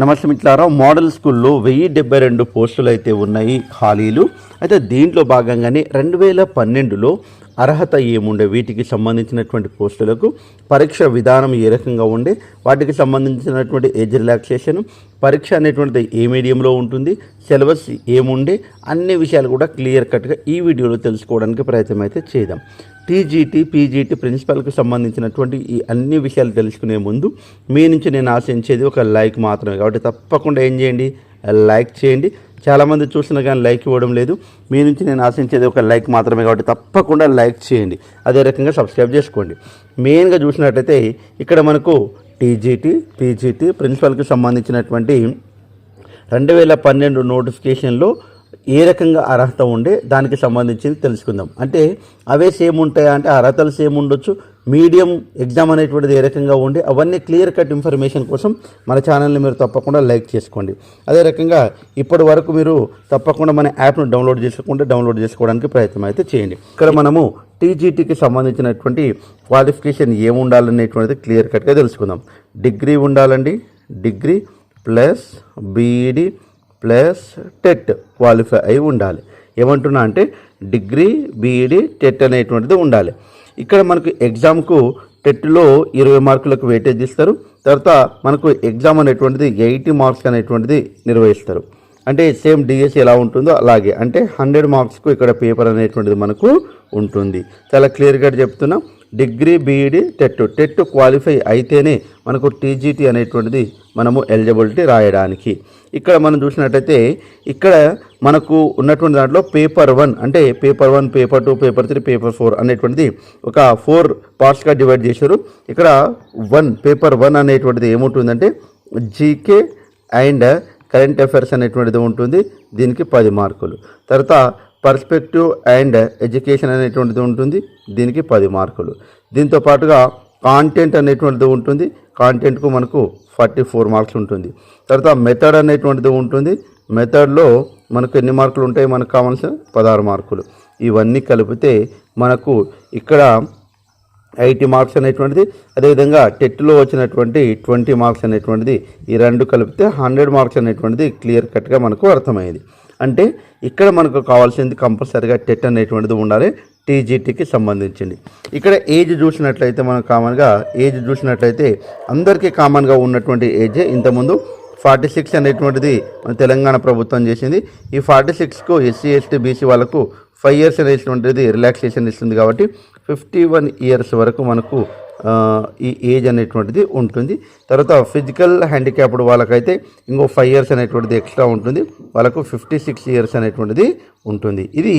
నమస్తే మిత్రులారా మోడల్ స్కూల్లో వెయ్యి డెబ్బై రెండు పోస్టులు అయితే ఉన్నాయి ఖాళీలు. అయితే దీంట్లో భాగంగానే రెండు వేల పన్నెండులో అర్హత ఏముండే? వీటికి సంబంధించినటువంటి పోస్టులకు పరీక్ష విధానం ఏ రకంగా ఉండే? వాటికి సంబంధించినటువంటి ఏజ్ రిలాక్సేషన్ పరీక్ష అనేటువంటిది ఏ మీడియంలో ఉంటుంది? సిలబస్ ఏముండే? అన్ని విషయాలు కూడా క్లియర్ కట్గా ఈ వీడియోలో తెలుసుకోవడానికి ప్రయత్నం అయితే చేద్దాం. టీజీటీ పీజీటీ ప్రిన్సిపల్కి సంబంధించినటువంటి ఈ అన్ని విషయాలు తెలుసుకునే ముందు మీ నుంచి నేను ఆశించేది ఒక లైక్ మాత్రమే. కాబట్టి తప్పకుండా ఏం చేయండి? లైక్ చేయండి. చాలామంది చూసినా కానీ లైక్ ఇవ్వడం లేదు. మీ నుంచి నేను ఆశించేది ఒక లైక్ మాత్రమే. కాబట్టి తప్పకుండా లైక్ చేయండి. అదే రకంగా సబ్స్క్రైబ్ చేసుకోండి. మెయిన్గా చూసినట్టయితే ఇక్కడ మనకు టీజీటీ పీజీటీ ప్రిన్సిపల్కి సంబంధించినటువంటి రెండు వేల పన్నెండు నోటిఫికేషన్లో ఏ రకంగా అర్హత ఉండే దానికి సంబంధించింది తెలుసుకుందాం. అంటే అవే సేమ్ ఉంటాయా? అంటే అర్హతలు సేమ్ ఉండొచ్చు. మీడియం ఎగ్జామ్ అనేటువంటిది ఏ రకంగా ఉండే అవన్నీ క్లియర్ కట్ ఇన్ఫర్మేషన్ కోసం మన ఛానల్ని మీరు తప్పకుండా లైక్ చేసుకోండి. అదే రకంగా ఇప్పటి వరకు మీరు తప్పకుండా మన యాప్ను డౌన్లోడ్ చేసుకుంటే డౌన్లోడ్ చేసుకోవడానికి ప్రయత్నం అయితే చేయండి. ఇక్కడ మనము టీజీటీకి సంబంధించినటువంటి క్వాలిఫికేషన్ ఏముండాలనేటువంటిది క్లియర్ కట్గా తెలుసుకుందాం. డిగ్రీ ఉండాలండి. Degree plus BEd plus TET qualify అయి ఉండాలి. ఏమంటున్నా అంటే డిగ్రీ బీఈడి టెట్ అనేటువంటిది ఉండాలి. ఇక్కడ మనకు ఎగ్జామ్కు టెట్లో ఇరవై మార్కులకు వెయిటేజ్ ఇస్తారు. తర్వాత మనకు ఎగ్జామ్ అనేటువంటిది ఎయిటీ మార్క్స్ అనేటువంటిది నిర్వహిస్తారు. అంటే సేమ్ డిఎస్సి ఎలా ఉంటుందో అలాగే. అంటే హండ్రెడ్ మార్క్స్కు ఇక్కడ పేపర్ అనేటువంటిది మనకు ఉంటుంది. చాలా క్లియర్గా చెప్తున్నా. Degree BEd TET. TET qualify అయితేనే మనకు టీజీటీ అనేటువంటిది మనము ఎలిజిబిలిటీ రాయడానికి. ఇక్కడ మనం చూసినట్టయితే ఇక్కడ మనకు ఉన్నటువంటి దాంట్లో పేపర్ వన్ అంటే paper one paper two paper three paper four అనేటువంటిది ఒక ఫోర్ పార్ట్స్గా డివైడ్ చేశారు. ఇక్కడ వన్ పేపర్ వన్ అనేటువంటిది ఏముంటుందంటే జీకే అండ్ కరెంట్ అఫైర్స్ అనేటువంటిది ఉంటుంది. దీనికి పది మార్కులు. తర్వాత పర్స్పెక్టివ్ అండ్ ఎడ్యుకేషన్ అనేటువంటిది ఉంటుంది. దీనికి పది మార్కులు. దీంతో పాటుగా కాంటెంట్ అనేటువంటిది ఉంటుంది. కాంటెంట్కు మనకు ఫార్టీ ఫోర్ మార్క్స్ ఉంటుంది. తర్వాత మెథడ్ అనేటువంటిది ఉంటుంది. మెథడ్లో మనకు ఎన్ని మార్కులు ఉంటాయి? మనకు కావాల్సిన పదహారు మార్కులు. ఇవన్నీ కలిపితే మనకు ఇక్కడ ఎయిటీ మార్క్స్ అనేటువంటిది. అదేవిధంగా టెట్లో వచ్చినటువంటి ట్వంటీ మార్క్స్ అనేటువంటిది. ఈ రెండు కలిపితే హండ్రెడ్ మార్క్స్ అనేటువంటిది క్లియర్ కట్గా మనకు అర్థమైంది అంటే ఇక్కడ మనకు కావాల్సింది కంపల్సరీగా టెట్ అనేటువంటిది ఉండాలి. టీజీటీకి సంబంధించింది. ఇక్కడ ఏజ్ చూసినట్లయితే మనం కామన్గా ఏజ్ చూసినట్లయితే అందరికీ కామన్గా ఉన్నటువంటి ఏజే ఇంతకుముందు ఫార్టీ సిక్స్ అనేటువంటిది మన తెలంగాణ ప్రభుత్వం చేసింది. ఈ ఫార్టీ సిక్స్కు ఎస్సీ ఎస్టీ బీసీ వాళ్ళకు ఫైవ్ ఇయర్స్ అనేటువంటిది రిలాక్సేషన్ ఇస్తుంది కాబట్టి ఫిఫ్టీ వన్ ఇయర్స్ వరకు మనకు ఈ ఏజ్ అనేటువంటిది ఉంటుంది. తర్వాత ఫిజికల్ హ్యాండిక్యాప్డ్ వాళ్ళకైతే ఇంకో ఫైవ్ ఇయర్స్ అనేటువంటిది ఎక్స్ట్రా ఉంటుంది. వాళ్ళకు ఫిఫ్టీ సిక్స్ ఇయర్స్ అనేటువంటిది ఉంటుంది. ఇది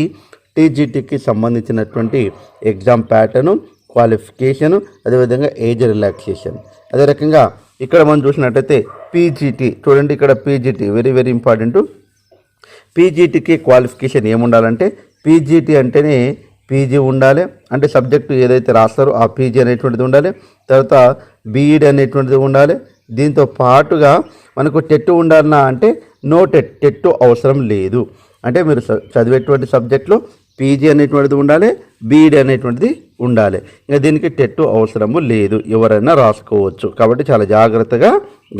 టీజీటీకి సంబంధించినటువంటి ఎగ్జామ్ ప్యాటర్ను క్వాలిఫికేషను అదేవిధంగా ఏజ్ రిలాక్సేషన్ అదే రకంగా ఇక్కడ మనం చూసినట్టయితే పీజీటీ చూడండి ఇక్కడ పీజీటీ వెరీ వెరీ ఇంపార్టెంట్ పీజీటీకి క్వాలిఫికేషన్ ఏముండాలంటే పీజీటీ అంటేనే పీజీ ఉండాలి. అంటే సబ్జెక్టు ఏదైతే రాస్తారో ఆ పీజీ అనేటువంటిది ఉండాలి. తర్వాత బీఈడి అనేటువంటిది ఉండాలి. దీంతో పాటుగా మనకు టెట్ ఉండాలన్నా అంటే నో టెట్ టెట్టు అవసరం లేదు. అంటే మీరు చదివేటువంటి సబ్జెక్టులో పీజీ అనేటువంటిది ఉండాలి బీఈడి అనేటువంటిది ఉండాలి. ఇంకా దీనికి టెట్ అవసరము లేదు ఎవరైనా రాసుకోవచ్చు. కాబట్టి చాలా జాగ్రత్తగా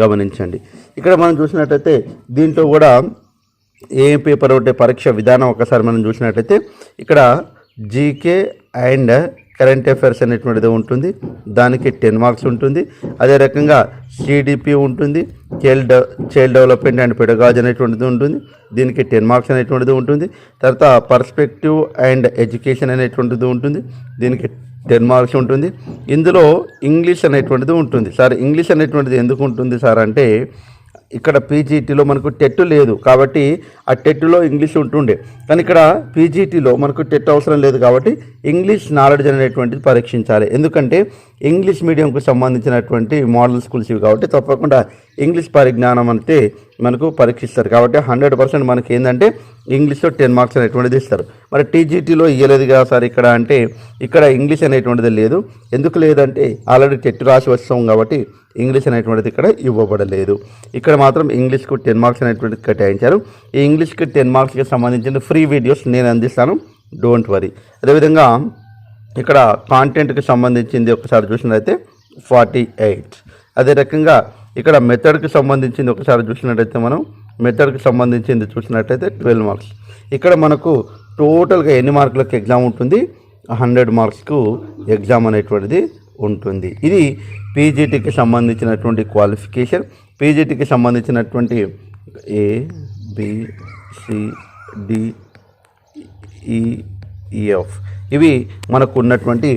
గమనించండి. ఇక్కడ మనం చూసినట్టయితే దీంట్లో కూడా ఏ పేపర్ ఒకటి పరీక్ష విధానం ఒకసారి మనం చూసినట్టయితే ఇక్కడ జీకే అండ్ కరెంట్ అఫైర్స్ అనేటువంటిది ఉంటుంది. దానికి టెన్ మార్క్స్ ఉంటుంది. అదే రకంగా సిడిపి ఉంటుంది. Child child development and pedagogy అనేటువంటిది ఉంటుంది. దీనికి టెన్ మార్క్స్ అనేటువంటిది ఉంటుంది. తర్వాత పర్స్పెక్టివ్ అండ్ ఎడ్యుకేషన్ అనేటువంటిది ఉంటుంది. దీనికి టెన్ మార్క్స్ ఉంటుంది. ఇందులో ఇంగ్లీష్ అనేటువంటిది ఉంటుంది. సార్ ఇంగ్లీష్ అనేటువంటిది ఎందుకు ఉంటుంది సార్ అంటే ఇక్కడ పీజీటీలో మనకు టెట్ లేదు కాబట్టి ఆ టెట్లో ఇంగ్లీష్ ఉంటుండే. కానీ ఇక్కడ పీజీటీలో మనకు టెట్ అవసరం లేదు కాబట్టి ఇంగ్లీష్ నాలెడ్జ్ అనేటువంటిది పరీక్షించాలి. ఎందుకంటే ఇంగ్లీష్ మీడియంకు సంబంధించినటువంటి మోడల్ స్కూల్స్ ఇవి కాబట్టి తప్పకుండా ఇంగ్లీష్ పరిజ్ఞానం అంటే మనకు పరీక్షిస్తారు. కాబట్టి హండ్రెడ్ పర్సెంట్ మనకి ఏంటంటే ఇంగ్లీష్లో టెన్ మార్క్స్ అనేటువంటిది ఇస్తారు. మరి టీజీటీలో ఇవ్వలేదు కదా సార్ ఇక్కడ అంటే ఇక్కడ ఇంగ్లీష్ అనేటువంటిది లేదు. ఎందుకు లేదంటే ఆల్రెడీ టెట్ రాసి వస్తాం కాబట్టి ఇంగ్లీష్ అనేటువంటిది ఇక్కడ ఇవ్వబడలేదు. ఇక్కడ మాత్రం ఇంగ్లీష్కు టెన్ మార్క్స్ అనేటువంటిది కేటాయించారు. ఈ ఇంగ్లీష్కి టెన్ మార్క్స్కి సంబంధించిన ఫ్రీ వీడియోస్ నేను అందిస్తాను. డోంట్ వరీ అదేవిధంగా ఇక్కడ కాంటెంట్కి సంబంధించింది ఒకసారి చూసినట్లయితే ఫార్టీ ఎయిట్ అదే రకంగా ఇక్కడ మెథడ్కి సంబంధించింది ఒకసారి చూసినట్టయితే మనం మెథడ్కి సంబంధించింది చూసినట్టయితే ట్వెల్వ్ మార్క్స్ ఇక్కడ మనకు టోటల్గా ఎన్ని మార్కులకు ఎగ్జామ్ ఉంటుంది? హండ్రెడ్ మార్క్స్కు ఎగ్జామ్ అనేటువంటిది ఉంటుంది. ఇది పీజీటీకి సంబంధించినటువంటి క్వాలిఫికేషన్ పీజీటీకి సంబంధించినటువంటి A B C D E F ఇవి మనకు ఉన్నటువంటి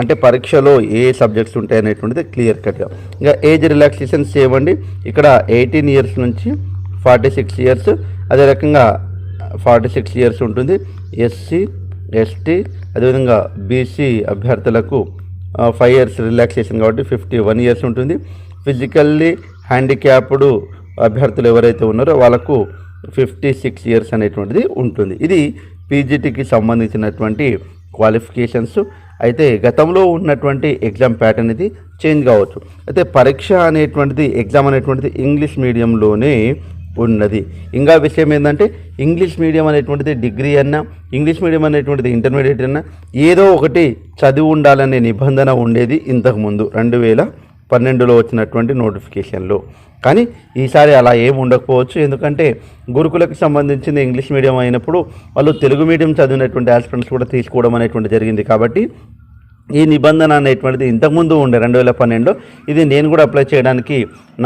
అంటే పరీక్షలో ఏ సబ్జెక్ట్స్ ఉంటాయి అనేటువంటిది క్లియర్ కట్గా. ఇంకా ఏజ్ రిలాక్సేషన్ చేయండి ఇక్కడ ఎయిటీన్ ఇయర్స్ నుంచి ఫార్టీ సిక్స్ ఇయర్స్ అదే రకంగా ఫార్టీ సిక్స్ ఇయర్స్ ఉంటుంది. ఎస్సీ ఎస్టీ అదేవిధంగా బీసీ అభ్యర్థులకు ఫైవ్ ఇయర్స్ రిలాక్సేషన్ కాబట్టి ఫిఫ్టీ వన్ ఇయర్స్ ఉంటుంది. ఫిజికల్లీ హ్యాండిక్యాప్డ్ అభ్యర్థులు ఎవరైతే ఉన్నారో వాళ్ళకు ఫిఫ్టీ సిక్స్ ఇయర్స్ అనేటువంటిది ఉంటుంది. ఇది పీజీటీకి సంబంధించినటువంటి క్వాలిఫికేషన్స్. అయితే గతంలో ఉన్నటువంటి ఎగ్జామ్ ప్యాటర్న్ ఇది చేంజ్ కావచ్చు. అయితే పరీక్ష అనేటువంటిది ఎగ్జామ్ అనేటువంటిది ఇంగ్లీష్ మీడియంలోనే ఉన్నది. ఇంకా విషయం ఏంటంటే ఇంగ్లీష్ మీడియం అనేటువంటిది డిగ్రీ అన్నా ఇంగ్లీష్ మీడియం అనేటువంటిది ఇంటర్మీడియట్ అన్నా ఏదో ఒకటి చదివి ఉండాలనే నిబంధన ఉండేది ఇంతకుముందు. రెండు వేల పన్నెండులో వచ్చినటువంటి నోటిఫికేషన్లు. కానీ ఈసారి అలా ఏం ఉండకపోవచ్చు. ఎందుకంటే గురుకులకు సంబంధించిన ఇంగ్లీష్ మీడియం అయినప్పుడు వాళ్ళు తెలుగు మీడియం చదివినటువంటి ఆస్పిరెంట్స్ కూడా తీసుకోవడం అనేటువంటి జరిగింది కాబట్టి ఈ నిబంధన అనేటువంటిది ఇంతకుముందు ఉండే రెండు వేల పన్నెండు. ఇది నేను కూడా అప్లై చేయడానికి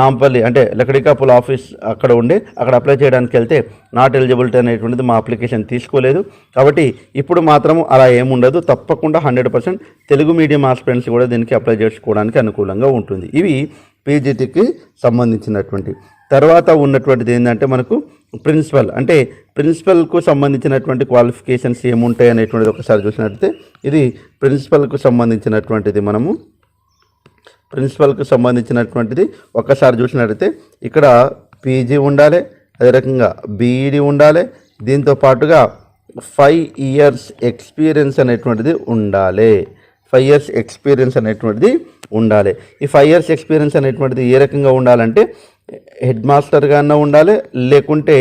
నాంపల్లి అంటే లకడికాపుల్ ఆఫీస్ అక్కడ ఉండే అక్కడ అప్లై చేయడానికి వెళ్తే నాట్ ఎలిజిబిలిటీ అనేటువంటిది మా అప్లికేషన్ తీసుకోలేదు. కాబట్టి ఇప్పుడు మాత్రం అలా ఏముండదు. తప్పకుండా hundred percent Telugu medium aspirants కూడా దీనికి అప్లై చేసుకోవడానికి అనుకూలంగా ఉంటుంది. ఇవి పీజీటీకి సంబంధించినటువంటి. తర్వాత ఉన్నటువంటిది ఏంటంటే మనకు ప్రిన్సిపల్ అంటే ప్రిన్సిపల్కు సంబంధించినటువంటి క్వాలిఫికేషన్స్ ఏముంటాయి అనేటువంటిది ఒకసారి చూసినట్లయితే ఇది ప్రిన్సిపల్కు సంబంధించినటువంటిది మనము. ప్రిన్సిపల్కు సంబంధించినటువంటిది ఒకసారి చూసినట్లయితే ఇక్కడ పీజీ ఉండాలి అదే రకంగా బీఈడి ఉండాలి దీంతో పాటుగా ఫైవ్ ఇయర్స్ ఎక్స్పీరియన్స్ అనేటువంటిది ఉండాలి. ఫైవ్ ఇయర్స్ ఎక్స్పీరియన్స్ అనేటువంటిది ఉండాలి. ఈ ఫైవ్ ఇయర్స్ ఎక్స్పీరియన్స్ అనేటువంటిది ఏ రకంగా ఉండాలంటే హెడ్ మాస్టర్గా అన్నా ఉండాలి లేకుంటే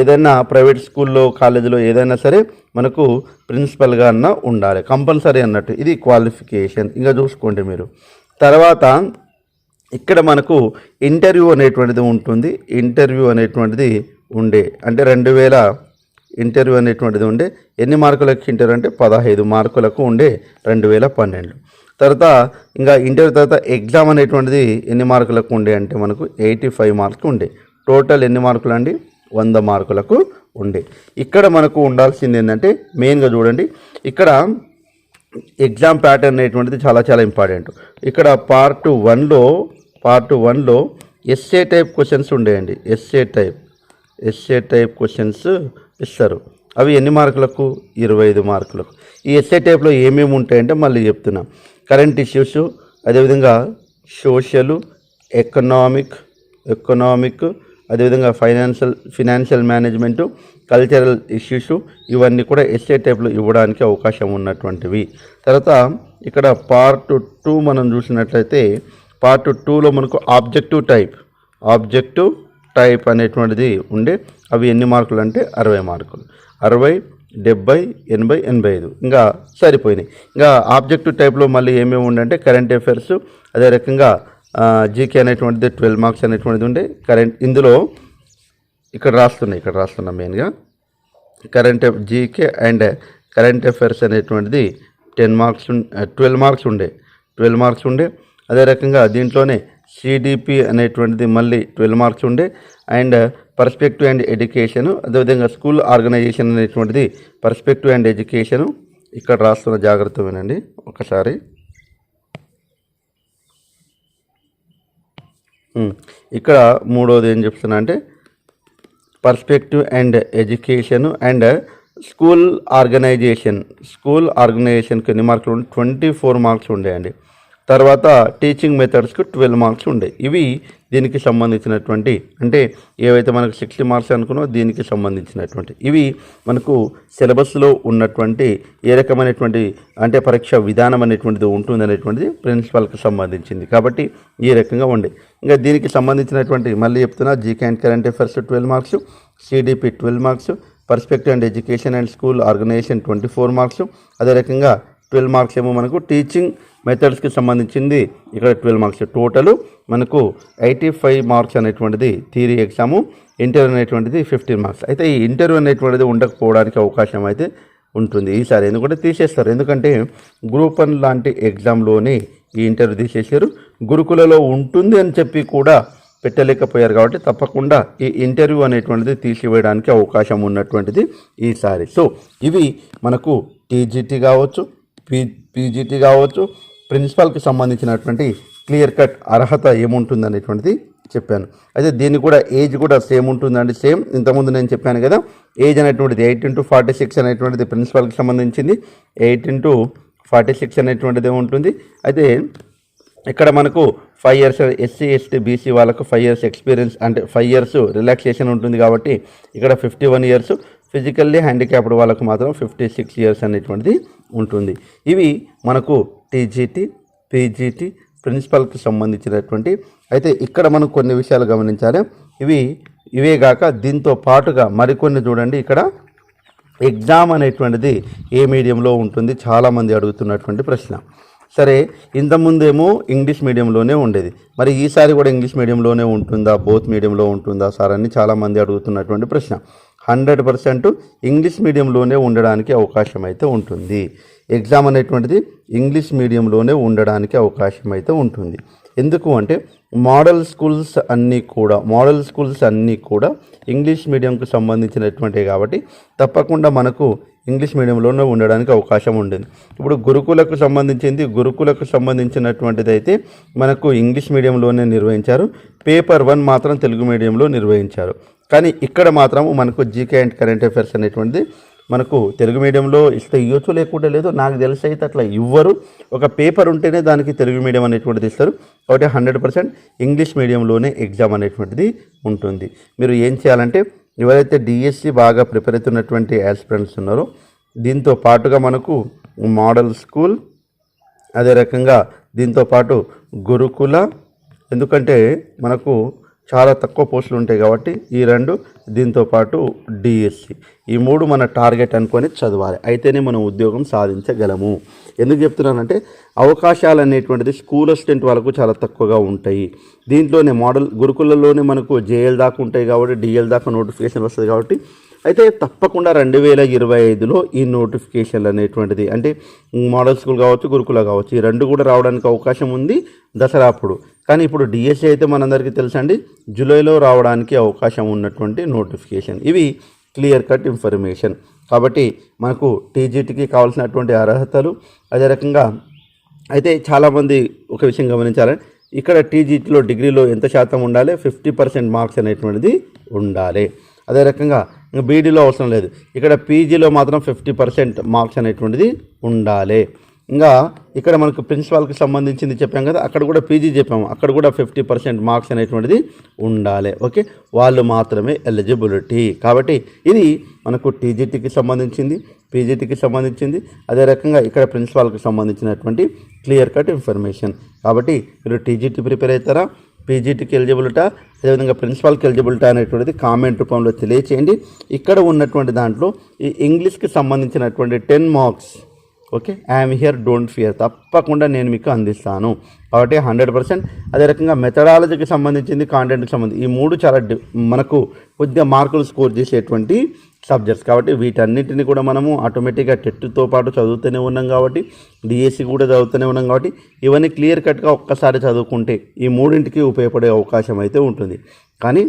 ఏదైనా ప్రైవేట్ స్కూల్లో కాలేజీలో ఏదైనా సరే మనకు ప్రిన్సిపల్గా అన్నా ఉండాలి. కంపల్సరీ అన్నట్టు ఇది క్వాలిఫికేషన్. ఇంకా చూసుకోండి మీరు. తర్వాత ఇక్కడ మనకు ఇంటర్వ్యూ అనేటువంటిది ఉంటుంది. ఇంటర్వ్యూ అనేటువంటిది ఉండే. అంటే రెండు వేల ఇంటర్వ్యూ అనేటువంటిది ఉండే. ఎన్ని మార్కులకు ఇంటర్వ్యూ అంటే పదహైదు మార్కులకు ఉండే రెండు వేల పన్నెండు. తర్వాత ఇంకా ఇంటర్వ్యూ తర్వాత ఎగ్జామ్ అనేటువంటిది ఎన్ని మార్కులకు ఉండే అంటే మనకు ఎయిటీ ఫైవ్ మార్కులు ఉండే. టోటల్ ఎన్ని మార్కులు అండి వంద మార్కులకు ఉండే. ఇక్కడ మనకు ఉండాల్సింది ఏంటంటే మెయిన్గా చూడండి. ఇక్కడ ఎగ్జామ్ ప్యాటర్న్ అనేటువంటిది చాలా చాలా ఇంపార్టెంట్. ఇక్కడ పార్ట్ వన్లో పార్ట్ వన్లో ఎస్ఏ టైప్ క్వశ్చన్స్ ఉండేయండి. SA type SA type questions ఇస్తారు. అవి ఎన్ని మార్కులకు? ఇరవై ఐదు మార్కులకు. ఈ ఎస్ఏ టైప్లో ఏమేమి ఉంటాయంటే మళ్ళీ చెప్తున్నా. కరెంట్ ఇష్యూస్ అదేవిధంగా సోషల్ ఎకనామిక్ ఎకనామిక్ అదేవిధంగా financial financial management cultural issues ఇవన్నీ కూడా ఎస్ఏ టైప్లో ఇవ్వడానికి అవకాశం ఉన్నటువంటివి. తర్వాత ఇక్కడ పార్ట్ టూ మనం చూసినట్లయితే పార్ట్ టూలో మనకు ఆబ్జెక్టివ్ టైప్ ఆబ్జెక్టివ్ టైప్ అనేటువంటిది ఉండే అవి ఎన్ని మార్కులు అంటే అరవై మార్కులు. అరవై డెబ్బై ఎనభై ఎనభై ఐదు. ఇంకా సరిపోయినాయి. ఇంకా ఆబ్జెక్టివ్ టైప్లో మళ్ళీ ఏమేమి ఉండంటే కరెంట్ అఫైర్స్ అదే రకంగా జీకే అనేటువంటిది ట్వెల్వ్ మార్క్స్ అనేటువంటిది ఉండే కరెంట్ ఇందులో ఇక్కడ రాస్తున్నాయి ఇక్కడ రాస్తున్నా మెయిన్గా. Current GK and current affairs అనేటువంటిది టెన్ మార్క్స్ ట్వెల్వ్ మార్క్స్ ఉండే ట్వెల్వ్ మార్క్స్ ఉండే. అదే రకంగా దీంట్లోనే సిడిపి అనేటువంటిది మళ్ళీ ట్వెల్వ్ మార్క్స్ ఉండే. అండ్ పర్స్పెక్టివ్ అండ్ ఎడ్యుకేషన్ అదేవిధంగా స్కూల్ ఆర్గనైజేషన్ అనేటువంటిది పర్స్పెక్టివ్ అండ్ ఎడ్యుకేషను. ఇక్కడ రాస్తున్న జాగ్రత్త వినండి ఒకసారి. ఇక్కడ మూడోది ఏం చెప్తున్నా అంటే perspective and education and school organization. School ఆర్గనైజేషన్కి ఎన్ని మార్కులు ఉండే? ట్వంటీ ఫోర్ మార్క్స్ ఉండేయండి తర్వాత టీచింగ్ మెథడ్స్కి ట్వెల్వ్ మార్క్స్ ఉండే. ఇవి దీనికి సంబంధించినటువంటి అంటే ఏవైతే మనకు సిక్స్టీ మార్క్స్ అనుకున్నో దీనికి సంబంధించినటువంటి. ఇవి మనకు సిలబస్లో ఉన్నటువంటి ఏ రకమైనటువంటి అంటే పరీక్ష విధానం అనేటువంటిది ఉంటుంది అనేటువంటిది ప్రిన్సిపల్కి సంబంధించింది. కాబట్టి ఈ రకంగా ఉండే. ఇంకా దీనికి సంబంధించినటువంటి మళ్ళీ చెప్తున్నా GK and current affairs twelve marks CDP twelve marks perspective and education and school organization twenty four marks అదే రకంగా ట్వెల్వ్ మార్క్స్ ఏమో మనకు టీచింగ్ మెథడ్స్కి సంబంధించింది. ఇక్కడ ట్వెల్వ్ మార్క్స్ టోటల్ మనకు ఎయిటీ ఫైవ్ మార్క్స్ అనేటువంటిది థియరీ ఎగ్జాము ఇంటర్వ్యూ అనేటువంటిది ఫిఫ్టీన్ మార్క్స్. అయితే ఈ ఇంటర్వ్యూ అనేటువంటిది ఉండకపోవడానికి అవకాశం అయితే ఉంటుంది. ఈసారి ఎందుకంటే తీసేస్తారు. ఎందుకంటే గ్రూప్ వన్ లాంటి ఎగ్జామ్లోనే ఈ ఇంటర్వ్యూ తీసేసారు గురుకులలో ఉంటుంది అని చెప్పి కూడా పెట్టలేకపోయారు కాబట్టి తప్పకుండా ఈ ఇంటర్వ్యూ అనేటువంటిది తీసివేయడానికి అవకాశం ఉన్నటువంటిది ఈసారి. సో ఇవి మనకు టీజీటీ కావచ్చు పీ పీజీటీ కావచ్చు ప్రిన్సిపాల్కి సంబంధించినటువంటి క్లియర్ కట్ అర్హత ఏముంటుంది అనేటువంటిది చెప్పాను. అయితే దీన్ని కూడా ఏజ్ కూడా సేమ్ ఉంటుందండి సేమ్. ఇంతకుముందు నేను చెప్పాను కదా ఏజ్ అనేటువంటిది ఎయిటీన్ టు ఫార్టీ సిక్స్ అనేటువంటిది ప్రిన్సిపాల్కి సంబంధించింది. ఎయిటీన్ టు ఫార్టీ సిక్స్ అనేటువంటిది ఉంటుంది అయితే ఇక్కడ మనకు five years SC ST BC వాళ్ళకు ఫైవ్ ఇయర్స్ ఎక్స్పీరియన్స్ అంటే ఫైవ్ ఇయర్స్ రిలాక్సేషన్ ఉంటుంది కాబట్టి ఇక్కడ fifty one years physically handicapped వాళ్ళకు మాత్రం ఫిఫ్టీ సిక్స్ ఇయర్స్ అనేటువంటిది ఉంటుంది. ఇవి మనకు టీజీటీ పీజీటీ ప్రిన్సిపల్కి సంబంధించినటువంటి. అయితే ఇక్కడ మనం కొన్ని విషయాలు గమనించాలి. ఇవి ఇవే కాక దీంతో పాటుగా మరికొన్ని చూడండి. ఇక్కడ ఎగ్జామ్ అనేటువంటిది ఏ మీడియంలో ఉంటుంది? చాలామంది అడుగుతున్నటువంటి ప్రశ్న. సరే ఇంతకుముందేమో ఇంగ్లీష్ మీడియంలోనే ఉండేది. మరి ఈసారి కూడా ఇంగ్లీష్ మీడియంలోనే ఉంటుందా? బోత్ మీడియంలో ఉంటుందా? సార్ అని చాలామంది అడుగుతున్నటువంటి ప్రశ్న. హండ్రెడ్ పర్సెంట్ ఇంగ్లీష్ మీడియంలోనే ఉండడానికి అవకాశం అయితే ఉంటుంది. ఎగ్జామ్ అనేటువంటిది ఇంగ్లీష్ మీడియంలోనే ఉండడానికి అవకాశం అయితే ఉంటుంది. ఎందుకు అంటే మోడల్ స్కూల్స్ అన్నీ కూడా మోడల్ స్కూల్స్ అన్నీ కూడా ఇంగ్లీష్ మీడియంకు సంబంధించినటువంటివి కాబట్టి తప్పకుండా మనకు ఇంగ్లీష్ మీడియంలోనే ఉండడానికి అవకాశం ఉండేది ఇప్పుడు గురుకులకు సంబంధించింది గురుకులకు సంబంధించినటువంటిది అయితే మనకు ఇంగ్లీష్ మీడియంలోనే నిర్వహించారు. పేపర్ వన్ మాత్రం తెలుగు మీడియంలో నిర్వహించారు. కానీ ఇక్కడ మాత్రం మనకు జీకే అండ్ కరెంట్ అఫైర్స్ అనేటువంటిది మనకు తెలుగు మీడియంలో ఇస్తే ఇవ్వచ్చు లేకుండా లేదు. నాకు తెలిసి అయితే అట్లా ఇవ్వరు. ఒక పేపర్ ఉంటేనే దానికి తెలుగు మీడియం అనేటువంటిది ఇస్తారు. కాబట్టి హండ్రెడ్ పర్సెంట్ ఇంగ్లీష్ మీడియంలోనే ఎగ్జామ్ అనేటువంటిది ఉంటుంది. మీరు ఏం చేయాలంటే ఎవరైతే డిఎస్సి బాగా ప్రిపేర్ అవుతున్నటువంటి యాస్పిరెంట్స్ ఉన్నారో దీంతో పాటుగా మనకు మోడల్ స్కూల్ అదే రకంగా దీంతో పాటు గురుకుల ఎందుకంటే మనకు చాలా తక్కువ పోస్టులు ఉంటాయి కాబట్టి ఈ రెండు దీంతో పాటు డిఎస్సి ఈ మూడు మన టార్గెట్ అనుకొని చదవాలి. అయితేనే మనం ఉద్యోగం సాధించగలము. ఎందుకు చెప్తున్నానంటే అవకాశాలు అనేటువంటిది స్కూల్ అసిస్టెంట్ వాళ్ళకు చాలా తక్కువగా ఉంటాయి. దీంట్లోనే మోడల్ గురుకులలోనే మనకు జేఎల్ దాకా ఉంటాయి కాబట్టి డిఎల్ దాకా నోటిఫికేషన్ వస్తుంది కాబట్టి అయితే తప్పకుండా రెండు వేల ఇరవై ఐదులో ఈ నోటిఫికేషన్లు అనేటువంటిది అంటే మోడల్ స్కూల్ కావచ్చు గురుకుల కావచ్చు ఈ రెండు కూడా రావడానికి అవకాశం ఉంది దసరా అప్పుడు. కానీ ఇప్పుడు డిఎస్సి అయితే మనందరికీ తెలుసండి జూలైలో రావడానికి అవకాశం ఉన్నటువంటి నోటిఫికేషన్. ఇవి క్లియర్ కట్ ఇన్ఫర్మేషన్. కాబట్టి మనకు టీజీటీకి కావాల్సినటువంటి అర్హతలు అదే రకంగా అయితే చాలామంది ఒక విషయం గమనించాలని ఇక్కడ టీజీటీలో డిగ్రీలో ఎంత శాతం ఉండాలి ఫిఫ్టీ పర్సెంట్ మార్క్స్ అనేటువంటిది ఉండాలి. అదే రకంగా ఇంకా బీడీలో అవసరం లేదు. ఇక్కడ పీజీలో మాత్రం ఫిఫ్టీ పర్సెంట్ మార్క్స్ అనేటువంటిది ఉండాలి. ఇంకా ఇక్కడ మనకు ప్రిన్సిపాల్కి సంబంధించింది చెప్పాం కదా అక్కడ కూడా పీజీ చెప్పాము. అక్కడ కూడా ఫిఫ్టీ పర్సెంట్ మార్క్స్ అనేటువంటిది ఉండాలి. ఓకే? వాళ్ళు మాత్రమే ఎలిజిబిలిటీ కాబట్టి ఇది మనకు టీజీటీకి సంబంధించింది పీజీటీకి సంబంధించింది. అదే రకంగా ఇక్కడ ప్రిన్సిపాల్కి సంబంధించినటువంటి క్లియర్ కట్ ఇన్ఫర్మేషన్ కాబట్టి మీరు టీజీటీ ప్రిపేర్ అవుతారా? పీజీటీకి ఎలిజిబిలిటా అదేవిధంగా ప్రిన్సిపాల్కి ఎలిజిబిలిటా అనేటువంటిది కామెంట్ రూపంలో తెలియచేయండి. ఇక్కడ ఉన్నటువంటి దాంట్లో ఈ ఇంగ్లీష్కి సంబంధించినటువంటి ten marks okay? I'm here don't fear తప్పకుండా నేను మీకు అందిస్తాను. కాబట్టి హండ్రెడ్ పర్సెంట్ అదే రకంగా మెథడాలజీకి సంబంధించింది కాంటెంట్కి సంబంధించి ఈ మూడు చాలా మనకు కొద్దిగా మార్కులు స్కోర్ చేసేటువంటి సబ్జెక్ట్స్ కాబట్టి వీటన్నిటిని కూడా మనము ఆటోమేటిక్గా టెట్తో పాటు చదువుతూనే ఉన్నాం కాబట్టి డిఎస్సి కూడా చదువుతూనే ఉన్నాం కాబట్టి ఇవన్నీ క్లియర్ కట్గా ఒక్కసారి చదువుకుంటే ఈ మూడింటికి ఉపయోగపడే అవకాశం అయితే ఉంటుంది. కానీ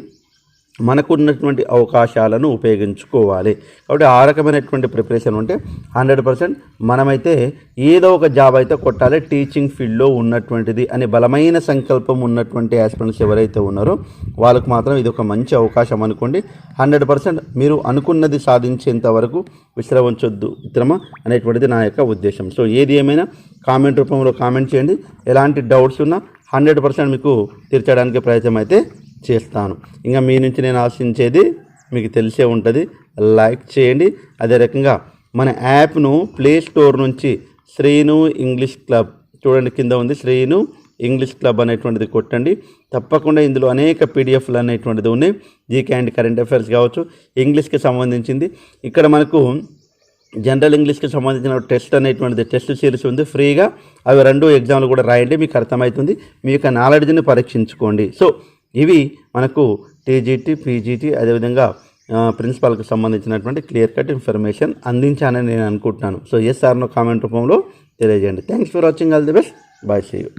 మనకున్నటువంటి అవకాశాలను ఉపయోగించుకోవాలి. కాబట్టి ఆ రకమైనటువంటి ప్రిపరేషన్ ఉంటే హండ్రెడ్ పర్సెంట్ మనమైతే ఏదో ఒక జాబ్ అయితే కొట్టాలి టీచింగ్ ఫీల్డ్లో ఉన్నటువంటిది అనే బలమైన సంకల్పం ఉన్నటువంటి ఆస్పిరెంట్స్ ఎవరైతే ఉన్నారో వాళ్ళకు మాత్రం ఇది ఒక మంచి అవకాశం అనుకోండి. హండ్రెడ్ పర్సెంట్ మీరు అనుకున్నది సాధించేంత వరకు విశ్రమించొద్దు మిత్రమా అనేటువంటిది నా యొక్క ఉద్దేశం. సో ఏది ఏమైనా కామెంట్ రూపంలో కామెంట్ చేయండి. ఎలాంటి డౌట్స్ ఉన్నా హండ్రెడ్ పర్సెంట్ మీకు తీర్చడానికి ప్రయత్నం అయితే చేస్తాను. ఇంకా మీ నుంచి నేను ఆశించేది మీకు తెలిసే ఉంటుంది. లైక్ చేయండి. అదే రకంగా మన యాప్ను ప్లే స్టోర్ నుంచి శ్రీను ఇంగ్లీష్ క్లబ్ చూడండి కింద ఉంది శ్రీను ఇంగ్లీష్ క్లబ్ అనేటువంటిది కొట్టండి. తప్పకుండా ఇందులో అనేక పీడిఎఫ్లు అనేటువంటిది ఉన్నాయి. జీకే అండ్ కరెంట్ అఫైర్స్ కావచ్చు ఇంగ్లీష్కి సంబంధించింది. ఇక్కడ మనకు జనరల్ ఇంగ్లీష్కి సంబంధించిన టెస్ట్ అనేటువంటిది టెస్ట్ సిరీస్ ఉంది ఫ్రీగా. అవి రెండు ఎగ్జామ్లు కూడా రాయండి మీకు అర్థమవుతుంది. మీ యొక్క నాలెడ్జ్ని పరీక్షించుకోండి. సో ఇవి మనకు టీజీటీ పీజీటీ అదేవిధంగా ప్రిన్సిపాల్కి సంబంధించినటువంటి క్లియర్ కట్ ఇన్ఫర్మేషన్ అందించానని నేను అనుకుంటున్నాను. సో ఎస్ సార్ను కామెంట్ రూపంలో తెలియజేయండి. Thanks for watching all the best bye see you